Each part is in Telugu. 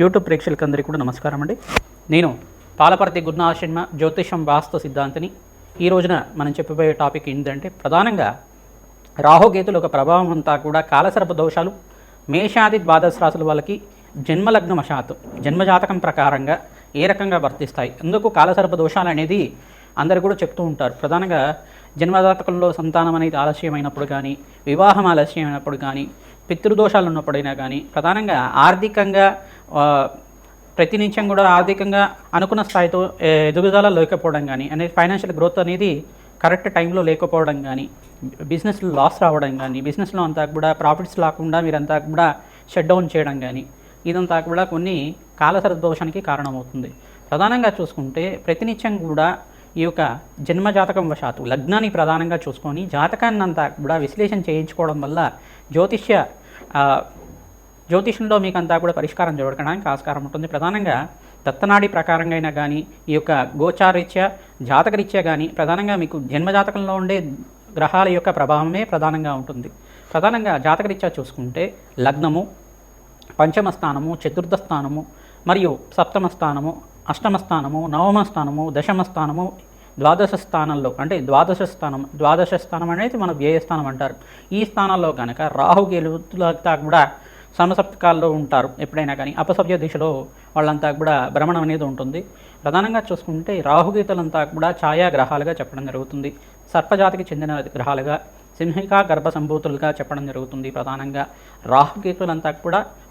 యూట్యూబ్ ప్రేక్షకులందరికీ కూడా నమస్కారం అండి. నేను పాలపర్తి గురునాశర్మ జ్యోతిషం వాస్తు సిద్ధాంతిని. ఈ రోజున మనం చెప్పబోయే టాపిక్ ఏంటంటే ప్రధానంగా రాహుకేతుల ఒక ప్రభావం అంతా కూడా కాలసర్ప దోషాలు మేషాది ద్వాదశ రాశుల వాళ్ళకి జన్మలగ్న వశాత్తు జన్మజాతకం ప్రకారంగా ఏ రకంగా వర్తిస్తాయి. అందుకు కాలసర్ప దోషాలు అనేది అందరు కూడా చెప్తూ ఉంటారు. ప్రధానంగా జన్మజాతకంలో సంతానం అనేది ఆలస్యమైనప్పుడు కానీ వివాహం ఆలస్యమైనప్పుడు కానీ పితృదోషాలు ఉన్నప్పుడైనా కానీ ప్రధానంగా ఆర్థికంగా ప్రతి నిమిషం కూడా ఆర్థికంగా అనుకున్న స్థాయితో ఎదుగుదల లేకపోవడం కానీ అనేది ఫైనాన్షియల్ గ్రోత్ అనేది కరెక్ట్ టైంలో లేకపోవడం కానీ బిజినెస్లో లాస్ రావడం కానీ బిజినెస్లో అంతా కూడా ప్రాఫిట్స్ రాకుండా మీరంతా కూడా షట్ డౌన్ చేయడం కానీ ఇదంతా కూడా కొన్ని కాలసర దోషానికి కారణమవుతుంది. ప్రధానంగా చూసుకుంటే ప్రతినిత్యం కూడా ఈ యొక్క జన్మజాతకం వశాత్తు లగ్నాన్ని ప్రధానంగా చూసుకొని జాతకాన్ని అంతా కూడా విశ్లేషణ చేయించుకోవడం వల్ల జ్యోతిష్య జ్యోతిషంలో మీకు అంతా కూడా పరిష్కారం జరగడానికి ఆస్కారం ఉంటుంది. ప్రధానంగా దత్తనాడి ప్రకారంగా అయినా కానీ ఈ యొక్క గోచారీత్యా జాతకరీత్యా కానీ ప్రధానంగా మీకు జన్మజాతకంలో ఉండే గ్రహాల యొక్క ప్రభావమే ప్రధానంగా ఉంటుంది. ప్రధానంగా జాతకరీత్యా చూసుకుంటే లగ్నము పంచమ స్థానము చతుర్థ స్థానము మరియు సప్తమ స్థానము అష్టమ స్థానము నవమ స్థానము దశమ స్థానము ద్వాదశ స్థానంలో అంటే ద్వాదశ స్థానం ద్వాదశ స్థానం అనేది మన వ్యయ స్థానం అంటారు. ఈ స్థానాల్లో కనుక రాహు రాహుకేలుతులంతా కూడా సమసప్తకాల్లో ఉంటారు ఎప్పుడైనా కానీ. అపసవ్య దిశలో వాళ్ళంతా కూడా భ్రమణం అనేది ఉంటుంది. ప్రధానంగా చూసుకుంటే రాహుగీతలంతా కూడా ఛాయా గ్రహాలుగా చెప్పడం జరుగుతుంది. సర్పజాతికి చెందిన గ్రహాలుగా సింహికా గర్భ సంభూతులుగా చెప్పడం జరుగుతుంది ప్రధానంగా. రాహుకేతులంతా కూడా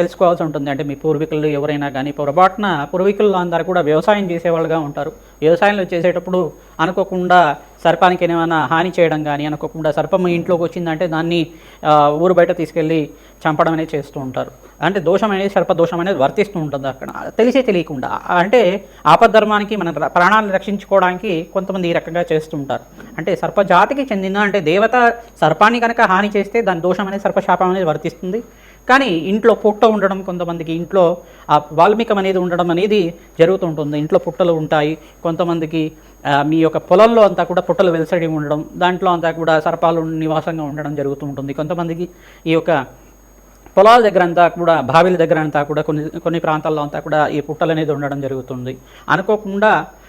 తెలుసుకోవాల్సి ఉంటుంది. అంటే మీ పూర్వీకులు ఎవరైనా కానీ పొరపాటున పూర్వీకులు అందరూ కూడా వ్యవసాయం చేసేవాళ్ళుగా ఉంటారు. వ్యవసాయంలో చేసేటప్పుడు అనుకోకుండా సర్పానికి ఏమైనా హాని చేయడం కానీ అనుకోకుండా సర్పం ఇంట్లోకి వచ్చిందంటే దాన్ని ఊరు బయట తీసుకెళ్ళి చంపడం అనేది చేస్తూ ఉంటారు. అంటే దోషం అనేది సర్ప దోషం అనేది వర్తిస్తూ ఉంటుంది అక్కడ. తెలిసే తెలియకుండా. అంటే ఆపద్ధర్మానికి మన ప్రాణాలను రక్షించుకోవడానికి కొంతమంది ఈ రకంగా చేస్తూ ఉంటారు. అంటే సర్పజాతికి చెందిన అంటే దేవత సర్పాన్ని కనుక హాని చేస్తే దాని దోషం అనేది సర్పశాపం అనేది వర్తిస్తుంది. కానీ ఇంట్లో పుట్ట ఉండడం కొంతమందికి ఇంట్లో ఆ వాల్మీకం అనేది ఉండడం అనేది జరుగుతూ ఉంటుంది ఇంట్లో పుట్టలు ఉంటాయి. కొంతమందికి మీ యొక్క పొలంలో అంతా కూడా పుట్టలు వెలసడి ఉండడం దాంట్లో అంతా కూడా సర్పాలు నివాసంగా ఉండడం జరుగుతూ ఉంటుంది కొంతమందికి ఈ యొక్క పొలాల దగ్గర అంతా కూడా బావిల దగ్గర అంతా కూడా కొన్ని కొన్ని ప్రాంతాల్లో అంతా కూడా ఈ పుట్టలు అనేది ఉండడం జరుగుతుంది. అనుకోకుండా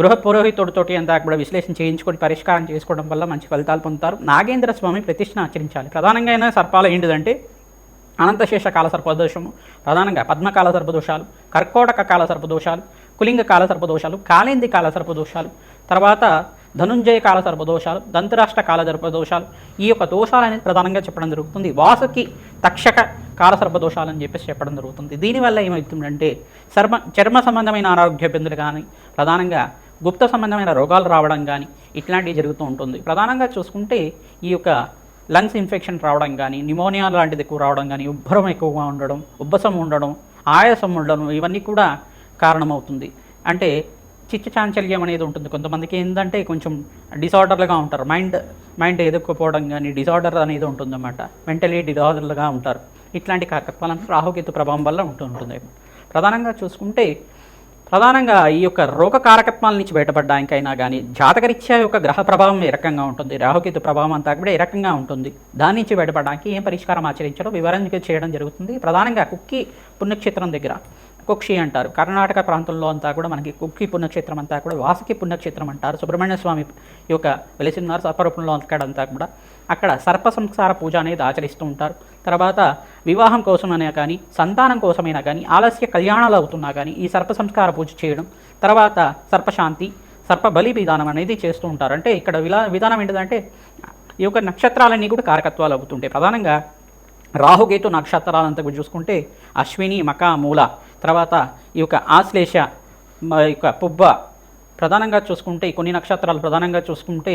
గృహ పురోహితుడితోటి అంతా కూడా విశ్లేషణ చేయించుకొని పరిష్కారం చేసుకోవడం వల్ల మంచి ఫలితాలు పొందుతారు. నాగేంద్ర స్వామి ప్రతిష్ఠ ఆచరించాలి. ప్రధానంగా అయినా సర్పాలు ఏంటిదంటే అనంతశేష కాల సర్పదోషము ప్రధానంగా పద్మకాల సర్పదోషాలు కర్కోటక కాల సర్పదోషాలు కులింగ కాల సర్పదోషాలు కాలేంది కాల సర్పదోషాలు తర్వాత ధనుంజయ కాల సర్పదోషాలు దంతరాష్ట్ర కాల సర్పదోషాలు ఈ యొక్క దోషాలు అనేది ప్రధానంగా చెప్పడం జరుగుతుంది. వాసుకి తక్షక కాల సర్పదోషాలు అని చెప్పేసి చెప్పడం జరుగుతుంది. దీనివల్ల ఏమవుతుందంటే చర్మ చర్మ సంబంధమైన ఆరోగ్య ఇబ్బందులు కానీ ప్రధానంగా గుప్త సంబంధమైన రోగాలు రావడం కానీ ఇట్లాంటివి జరుగుతూ ఉంటుంది. ప్రధానంగా చూసుకుంటే ఈ యొక్క లంగ్స్ ఇన్ఫెక్షన్ రావడం కానీ నిమోనియా లాంటిది ఎక్కువ రావడం కానీ ఉబ్బరం ఎక్కువగా ఉండడం ఉబ్బసం ఉండడం ఆయాసం ఉండడం ఇవన్నీ కూడా కారణమవుతుంది. అంటే చిత్త చాంచల్యం అనేది ఉంటుంది. కొంతమందికి ఏంటంటే కొంచెం డిసార్డర్లుగా ఉంటారు. మైండ్ మైండ్ ఎదుర్కోపోవడం కానీ డిసార్డర్ అనేది ఉంటుందన్నమాట. మెంటలీ డిసార్డర్లుగా ఉంటారు. ఇట్లాంటి కారకత్వాలను రాహుకేతు ప్రభావం వల్ల ఉంటూ ఉంటుంది ప్రధానంగా చూసుకుంటే ప్రధానంగా ఈ యొక్క రోగ కారకత్వాల నుంచి బయటపడడానికైనా కానీ జాతకరీత్యా యొక్క గ్రహ ప్రభావం ఏ రకంగా ఉంటుంది రాహుకేతు ప్రభావం అంతా కూడా ఏ రకంగా ఉంటుంది దాని నుంచి బయటపడడానికి ఏం పరిష్కారం ఆచరించడం వివరణ చేయడం జరుగుతుంది. ప్రధానంగా కుక్కి పుణ్యక్షేత్రం దగ్గర కుక్షి అంటారు. కర్ణాటక ప్రాంతంలో అంతా కూడా మనకి కుక్కి పుణ్యక్షేత్రం అంతా కూడా వాసుకి పుణ్యక్షేత్రం అంటారు. సుబ్రహ్మణ్య స్వామి యొక్క వెలిసిన్నారు సర్పరూపంలో అక్కడంతా కూడా అక్కడ సర్ప సంస్కార పూజ అనేది ఆచరిస్తూ ఉంటారు. తర్వాత వివాహం కోసమైనా కానీ సంతానం కోసమైనా కానీ ఆలస్య కళ్యాణాలు అవుతున్నా కానీ ఈ సర్ప సంస్కార పూజ చేయడం తర్వాత సర్పశాంతి సర్ప బలి విధానం అనేది చేస్తూ ఉంటారు. అంటే ఇక్కడ విలా విధానం ఏంటిదంటే ఈ యొక్క నక్షత్రాలన్నీ కూడా కారకత్వాలు అవుతుంటాయి. ప్రధానంగా రాహుకేతు నక్షత్రాలంతా కూడా చూసుకుంటే అశ్విని మక మూల తర్వాత ఈ యొక్క ఆశ్లేష మ- యొక్క పుబ్బ ప్రధానంగా చూసుకుంటే కొన్ని నక్షత్రాలు ప్రధానంగా చూసుకుంటే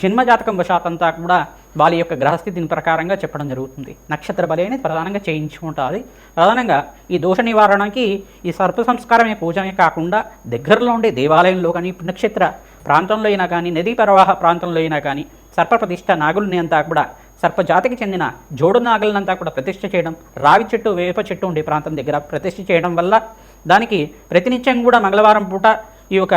జన్మజాతకం వశాతంతా కూడా వాళ్ళ యొక్క గ్రహస్థితిని ప్రకారంగా చెప్పడం జరుగుతుంది. నక్షత్ర బలి అనేది ప్రధానంగా చేయించుకుంటుంది ప్రధానంగా ఈ దోష నివారణకి ఈ సర్ప సంస్కారమే పూజమే కాకుండా దగ్గరలో ఉండే దేవాలయంలో కానీ పుణ్యక్షేత్ర ప్రాంతంలో అయినా కానీ నదీ ప్రవాహ ప్రాంతంలో అయినా కానీ సర్ప ప్రతిష్ట నాగుల్ని అంతా కూడా సర్పజాతికి చెందిన జోడు నాగులనంతా కూడా ప్రతిష్ఠ చేయడం రావి చెట్టు వేప చెట్టు ఉండే ప్రాంతం దగ్గర ప్రతిష్ఠ చేయడం వల్ల దానికి ప్రతినిత్యం కూడా మంగళవారం పూట ఈ యొక్క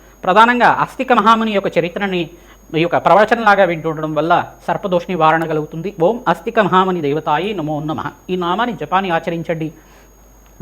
ప్రధానంగా అస్తిక మహాముని యొక్క చరిత్రని ఈ యొక్క ప్రవచనలాగా వింటుండడం వల్ల సర్పదోష నివారణ కలుగుతుంది. ఓం అస్థిక మహాముని దేవతాయి నమో నమ. ఈ నామాన్ని జపాన్ని ఆచరించండి.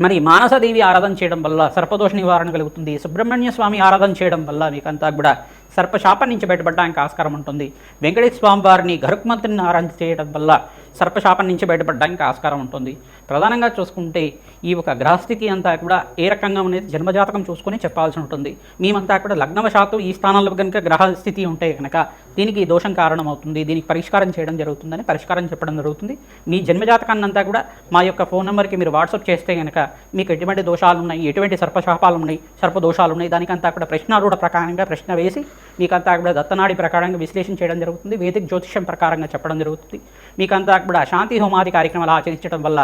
మరి మానసదేవి ఆరాధన చేయడం వల్ల సర్పదోష నివారణ కలుగుతుంది. సుబ్రహ్మణ్య స్వామి ఆరాధన చేయడం వల్ల మీకంతా కూడా సర్పశాపం నుంచి బయటపడడానికి ఆస్కారం ఉంటుంది. వెంకటేశ్వర స్వామి వారిని గరుక్మంత్రిని ఆరాధన చేయడం వల్ల సర్పశాపం నుంచి బయటపడడానికి ఆస్కారం ఉంటుంది. ప్రధానంగా చూసుకుంటే ఈ ఒక గ్రహస్థితి అంతా కూడా ఏ రకంగా అనేది జన్మజాతకం చూసుకొని చెప్పాల్సి ఉంటుంది. మేమంతా కూడా లగ్నవశాత్తు ఈ స్థానంలో కనుక గ్రహస్థితి ఉంటే కనుక దీనికి దోషం కారణం అవుతుంది దీనికి పరిష్కారం చేయడం జరుగుతుందని పరిష్కారం చెప్పడం జరుగుతుంది. మీ జన్మజాతకాన్ని అంతా కూడా మా యొక్క ఫోన్ నెంబర్కి మీరు వాట్సాప్ చేస్తే కనుక మీకు ఎటువంటి దోషాలు ఉన్నాయి ఎటువంటి సర్పశాపాలు ఉన్నాయి సర్ప దోషాలు ఉన్నాయి దానికంతా కూడా ప్రశ్నారూఢ ప్రకారంగా ప్రశ్న వేసి మీకంతా కూడా దత్తనాడి ప్రకారంగా విశ్లేషణ చేయడం జరుగుతుంది. వేదిక జ్యోతిష్యం ప్రకారంగా చెప్పడం జరుగుతుంది. మీకంతా కూడా శాంతి హోమాది కార్యక్రమాలు ఆచరించడం వల్ల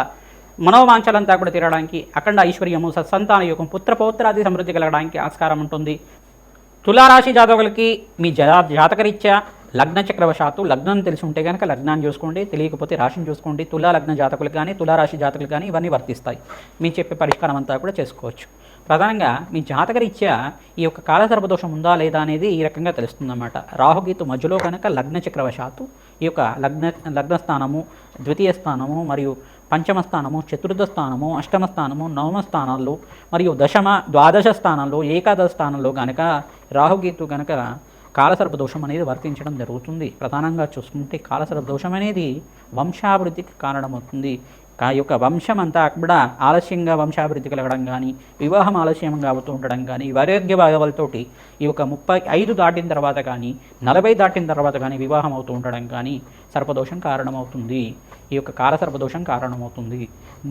మనోవాంఛలంతా కూడా తీరడానికి అఖండ ఐశ్వర్యము సత్సంతాన యోగం పుత్రపౌత్రాది సమృద్ధి కలగడానికి ఆస్కారం ఉంటుంది. తులారాశి జాతకులకి మీ జా జాతకరీత్యా లగ్న చక్రవశాత్తు లగ్నం తెలిసి ఉంటే కనుక లగ్నాన్ని చూసుకోండి. తెలియకపోతే రాశిని చూసుకోండి. తులా లగ్న జాతకులు కానీ తులారాశి జాతకులు కానీ ఇవన్నీ వర్తిస్తాయి. మీ చెప్పే పరిష్కారం అంతా కూడా చేసుకోవచ్చు. ప్రధానంగా మీ జాతకరీత్యా ఈ యొక్క కాలసర్పదోషం ఉందా లేదా అనేది ఈ రకంగా తెలుస్తుందన్నమాట. రాహుగీతు మధ్యలో కనుక లగ్న చక్రవశాత్తు ఈ యొక్క లగ్న లగ్న స్థానము ద్వితీయ స్థానము మరియు పంచమ స్థానము చతుర్థ స్థానము అష్టమ స్థానము నవమ స్థానాల్లో మరియు దశమ ద్వాదశ స్థానంలో ఏకాదశ స్థానంలో కనుక రాహుగీతు కనుక కాలసర్ప దోషం అనేది వర్తించడం జరుగుతుంది. ప్రధానంగా చూసుకుంటే కాలసర్ప దోషం అనేది వంశాభివృద్ధికి కారణమవుతుంది. ఆ యొక్క వంశం అంతా కూడా ఆలస్యంగా వంశాభివృద్ధి కలగడం కానీ వివాహం ఆలస్యంగా అవుతూ ఉండడం కానీ వైరాగ్య భావాలతోటి ఈ యొక్క ముప్పై ఐదు దాటిన తర్వాత కానీ నలభై దాటిన తర్వాత కానీ వివాహం అవుతూ ఉండడం కానీ సర్పదోషం కారణమవుతుంది. ఈ యొక్క కాల సర్పదోషం కారణమవుతుంది.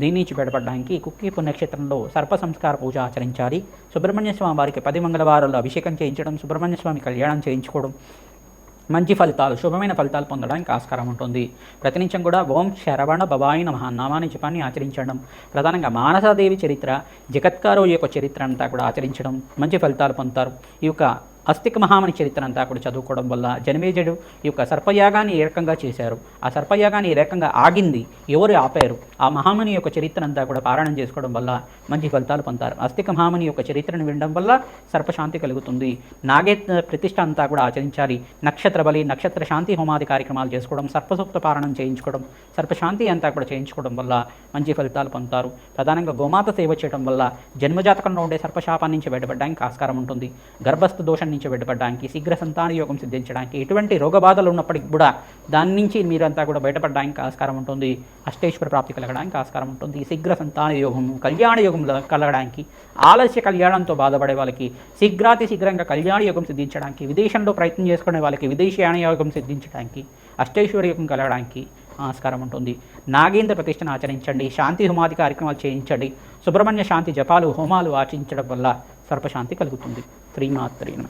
దీని నుంచి బయటపడడానికి కుక్కి పుణ్యక్షేత్రంలో సర్ప సంస్కార పూజ ఆచరించాలి. సుబ్రహ్మణ్య స్వామి వారికి పది మంగళవారాలు అభిషేకం చేయించడం సుబ్రహ్మణ్య స్వామి కళ్యాణం చేయించుకోవడం మంచి ఫలితాలు శుభమైన ఫలితాలు పొందడానికి ఆస్కారం ఉంటుంది. ప్రతినిత్యం కూడా ఓం శరవణ భవాయి నమ నామాని జపాన్ని ఆచరించడం ప్రధానంగా మానసాదేవి చరిత్ర జగత్కారు యొక్క చరిత్ర అంతా కూడా ఆచరించడం మంచి ఫలితాలు పొందుతారు. ఈ యొక్క అస్తిక మహామని చరిత్ర అంతా కూడా చదువుకోవడం వల్ల జనమేజడు ఈ యొక్క సర్పయాగాన్ని ఏ రకంగా చేశారు? ఆ సర్పయాగాన్ని ఏ రకంగా ఆగింది? ఎవరు ఆపారు? ఆ మహామని యొక్క చరిత్ర అంతా కూడా పారాయణం చేసుకోవడం వల్ల మంచి ఫలితాలు పొందుతారు. అస్తిక మహామణి యొక్క చరిత్రను వినడం వల్ల సర్పశాంతి కలుగుతుంది. నాగే ప్రతిష్ట అంతా కూడా ఆచరించాలి. నక్షత్ర బలి నక్షత్ర శాంతి హోమాది కార్యక్రమాలు చేసుకోవడం సర్పసూక్త పారాయణం చేయించుకోవడం సర్పశాంతి అంతా కూడా చేయించుకోవడం వల్ల మంచి ఫలితాలు పొందుతారు. ప్రధానంగా గోమాత సేవ చేయడం వల్ల జన్మజాతకంలో ఉండే సర్పశాపాన్ని నుంచి బయటపడడానికి ఆస్కారం ఉంటుంది. గర్భస్థ దోషం నుంచి బయటపడడానికి శీఘ్ర సంతాన యోగం సిద్ధించడానికి ఎటువంటి రోగబాధలు ఉన్నప్పటికీ కూడా దాని నుంచి మీరంతా కూడా బయటపడడానికి ఆస్కారం ఉంటుంది. అష్టేశ్వర ప్రాప్తి కలగడానికి ఆస్కారం ఉంటుంది. శీఘ్ర సంతాన యోగము కళ్యాణ యోగం కలగడానికి ఆలస్య కళ్యాణంతో బాధపడే వాళ్ళకి శీఘ్రాతి శీఘ్రంగా కళ్యాణ యోగం సిద్ధించడానికి విదేశంలో ప్రయత్నం చేసుకునే వాళ్ళకి విదేశీయాన యోగం సిద్ధించడానికి అష్టేశ్వర యోగం కలగడానికి ఆస్కారం ఉంటుంది. నాగేంద్ర ప్రతిష్టను ఆచరించండి. శాంతి హోమాది కార్యక్రమాలు చేయించండి. సుబ్రహ్మణ్య శాంతి జపాలు హోమాలు ఆచరించడం వల్ల సర్పశాంతి కలుగుతుంది. त्रिमात्रेण